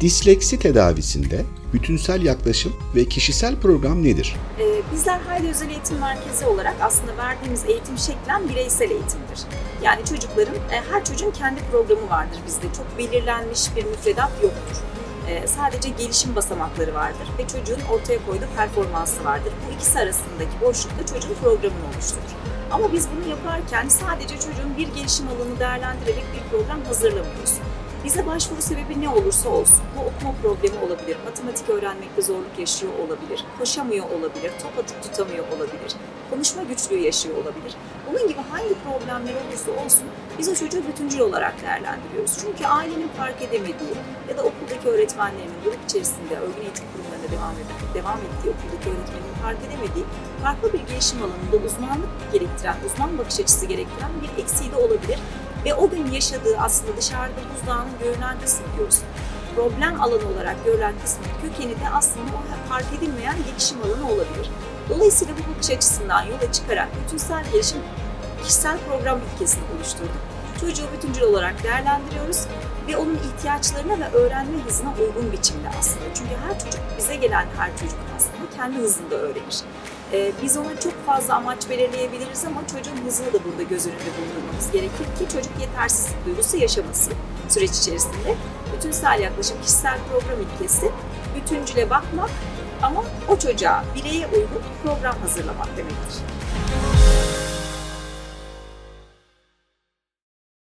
Disleksi tedavisinde bütünsel yaklaşım ve kişisel program nedir? Ee, Bizler Hayli Özel Eğitim Merkezi olarak aslında verdiğimiz eğitim şeklen bireysel eğitimdir. Yani çocukların, e, her çocuğun kendi programı vardır bizde. Çok belirlenmiş bir müfredat yoktur. Ee, Sadece gelişim basamakları vardır ve çocuğun ortaya koyduğu performansı vardır. Bu ikisi arasındaki boşlukta çocuğun programını oluşturur. Ama biz bunu yaparken sadece çocuğun bir gelişim alanını değerlendirerek bir program hazırlamıyoruz. Bize başvuru sebebi ne olursa olsun, bu okuma problemi olabilir, matematik öğrenmekte zorluk yaşıyor olabilir, koşamıyor olabilir, top atıp tutamıyor olabilir, konuşma güçlüğü yaşıyor olabilir. Bunun gibi hangi problemler olursa olsun biz o çocuğu bütüncül olarak değerlendiriyoruz. Çünkü ailenin fark edemediği ya da okuldaki öğretmenlerinin grup içerisinde örgün eğitim kurumlarında devam, ed- devam ettiği okuldaki öğretmenin fark edemediği farklı bir gelişim alanında uzmanlık gerektiren, uzman bakış açısı gerektiren bir eksiği de olabilir ve o gün yaşadığı aslında dışarıda buzdağının görünen kısmı diyoruz. Problem alanı olarak görülen kısmın kökeni de aslında o fark edilmeyen gelişim alanı olabilir. Dolayısıyla bu bakış açısından yola çıkarak bütünsel gelişim kişisel program ilkesini oluşturduk. Çocuğu bütüncül olarak değerlendiriyoruz ve onun ihtiyaçlarına ve öğrenme hızına uygun biçimde aslında. Çünkü her çocuk, bize gelen her çocuk aslında kendi hızında öğrenir. Ee, biz ona çok fazla amaç belirleyebiliriz ama çocuğun hızını da burada göz önünde bulundurmamız gerekir ki çocuk yetersizlik duygusu yaşamasın süreç içerisinde. Bütünsel yaklaşım, kişisel program ilkesi, bütüncüle bakmak ama o çocuğa, bireye uygun program hazırlamak demektir.